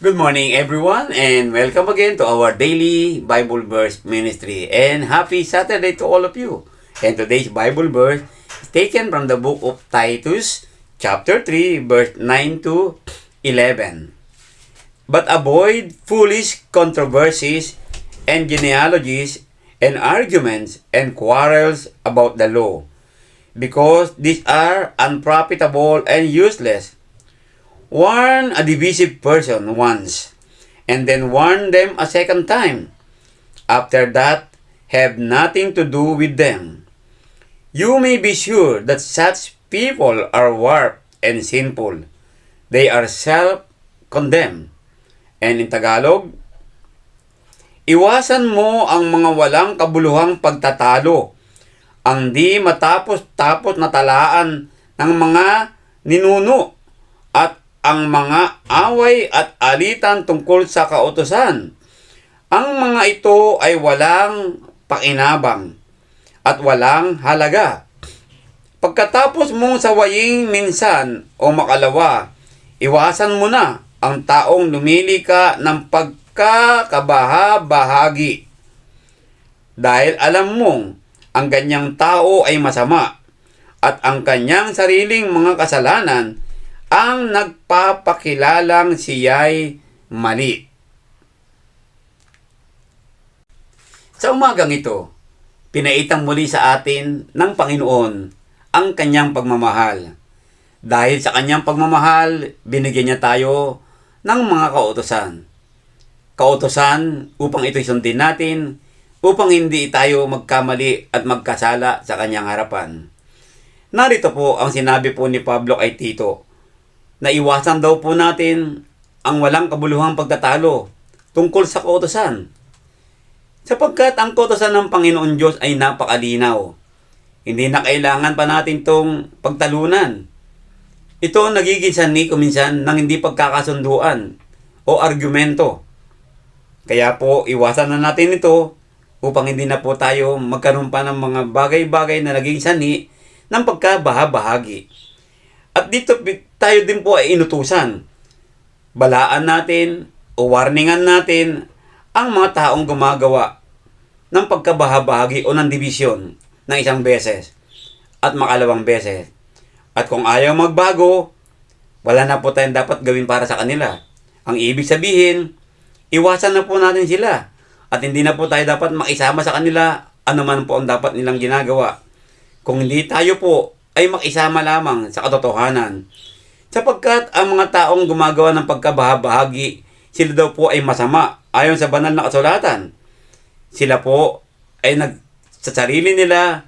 Good morning, everyone, and welcome again to our daily Bible verse ministry. And happy Saturday to all of you. And today's Bible verse is taken from the book of Titus, chapter 3, verse 9 to 11. But avoid foolish controversies and genealogies and arguments and quarrels about the law, because these are unprofitable and useless warn a divisive person once, and then warn them a second time. After that, have nothing to do with them. You may be sure that such people are warped and sinful. They are self-condemned. And in Tagalog, Iwasan mo ang mga walang kabuluhang pagtatalo, ang di matapos-tapos na talaan ng mga ninuno, at ang mga away at alitan tungkol sa kautosan. Ang mga ito ay walang pakinabang at walang halaga. Pagkatapos mong sawaying minsan o makalawa, iwasan mo na ang taong lumili ka ng pagkakabaha-bahagi. Dahil alam mong ang ganyang tao ay masama at ang kanyang sariling mga kasalanan ang nagpapakilalang siya'y mali. Sa umagang ito, pinaitang muli sa atin ng Panginoon ang kanyang pagmamahal. Dahil sa kanyang pagmamahal, binigyan niya tayo ng mga kautosan. Kautosan upang ito'y sundin natin, upang hindi tayo magkamali at magkasala sa kanyang harapan. Narito po ang sinabi po ni Pablo kay Tito, na iwasan daw po natin ang walang kabuluhang pagtatalo tungkol sa kautosan. Sapagkat ang kautosan ng Panginoon Diyos ay napakalinaw. Hindi na kailangan pa natin tong pagtalunan. Ito ang nagiging sanhi kuminsan ng hindi pagkakasunduan o argumento. Kaya po, iwasan na natin ito upang hindi na po tayo magkaroon pa ng mga bagay-bagay na naging sanhi ng pagkabaha-bahagi. At dito tayo din po ay inutusan. Balaan natin o warningan natin ang mga taong gumagawa ng pagkabahabahagi o ng divisyon ng isang beses at makalawang beses. At kung ayaw magbago, wala na po tayong dapat gawin para sa kanila. Ang ibig sabihin, iwasan na po natin sila at hindi na po tayo dapat makisama sa kanila anuman po ang dapat nilang ginagawa. Kung hindi tayo po ay makisama lamang sa katotohanan. Sapagkat ang mga taong gumagawa ng pagkabahabahagi, sila daw po ay masama ayon sa banal na kasulatan. Sila po ay nag sa sarili nila,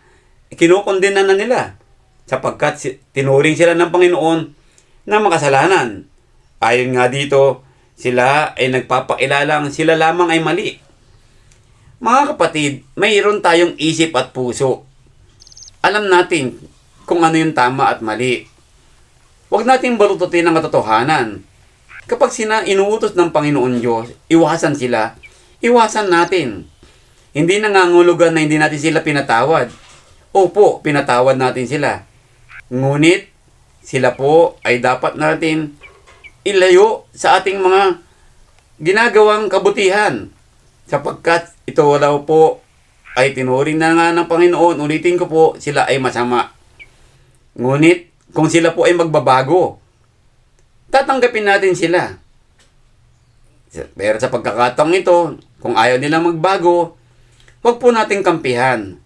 kinukondena na nila sapagkat tinuring sila ng Panginoon na makasalanan. Ayon nga dito, sila ay nagpapakilalang sila lamang ay mali. Mga kapatid, mayroon tayong isip at puso. Alam natin kung ano yung tama at mali. Huwag nating balututin ang katotohanan. Kapag sina inuutos ng Panginoon Diyos, iwasan sila. Iwasan natin. Hindi nangangulugan na hindi natin sila pinatawad. Opo, pinatawad natin sila. Ngunit, sila po ay dapat natin ilayo sa ating mga ginagawang kabutihan. Sapagkat ito daw po ay tinuring na nga ng Panginoon. Ulitin ko po, sila ay masama. Ngunit, kung sila po ay magbabago, tatanggapin natin sila. Pero sa pagkakataong ito, kung ayaw nilang magbago, huwag po nating kampihan.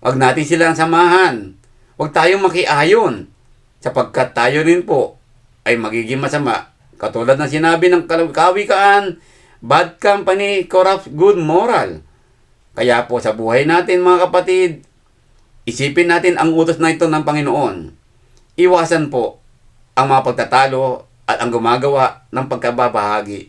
Huwag natin silang samahan. Huwag tayong makiayon. Sapagkat tayo rin po ay magiging masama. Katulad ng sinabi ng kawikaan, bad company corrupts good moral. Kaya po sa buhay natin mga kapatid, isipin natin ang utos na ito ng Panginoon. Iwasan po ang mga pagtatalo at ang gumagawa ng pagkababahagi.